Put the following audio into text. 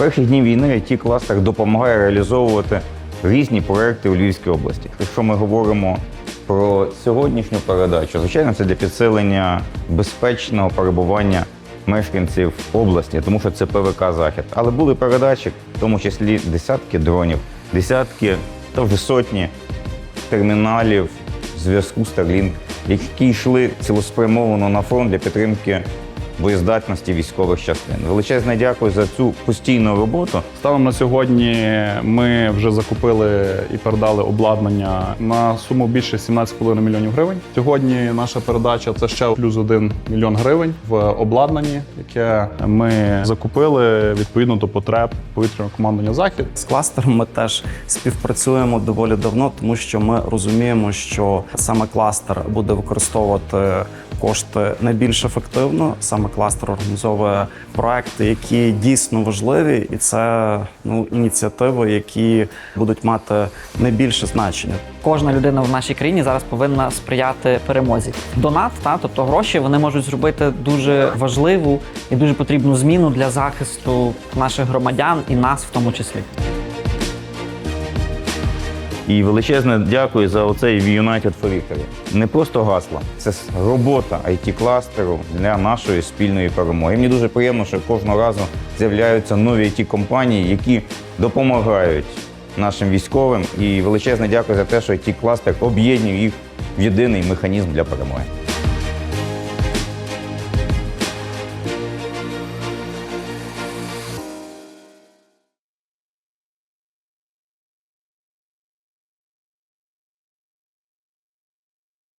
перших днів війни it кластер допомагає реалізовувати різні проекти у Львівській області. Якщо ми говоримо про сьогоднішню передачу, звичайно, це для підсилення безпечного перебування мешканців області, тому що це ПВК Захід. Але були передачі, в тому числі десятки дронів, десятки та вже сотні терміналів зв'язку Starlink, які йшли цілеспрямовано на фронт для підтримки боєздатності військових частин. Величезне дякую за цю постійну роботу. Станом на сьогодні ми вже закупили і передали обладнання на суму більше 17,5 мільйонів гривень. Сьогодні наша передача це ще плюс 1 мільйон гривень в обладнанні, яке ми закупили відповідно до потреб повітряного командування захід. З кластером ми теж співпрацюємо доволі давно, тому що ми розуміємо, що саме кластер буде використовувати кошти найбільш ефективно. Саме кластер організовує проекти, які дійсно важливі, і це ну ініціативи, які будуть мати найбільше значення. Кожна людина в нашій країні зараз повинна сприяти перемозі. Донат, та тобто гроші, вони можуть зробити дуже важливу і дуже потрібну зміну для захисту наших громадян і нас в тому числі. І величезне дякую за оцей United for Victory. Не просто гасла, це робота it кластеру для нашої спільної перемоги. І мені дуже приємно, що кожного разу з'являються нові it компанії, які допомагають нашим військовим. І величезне дякую за те, що it кластер об'єднує їх в єдиний механізм для перемоги.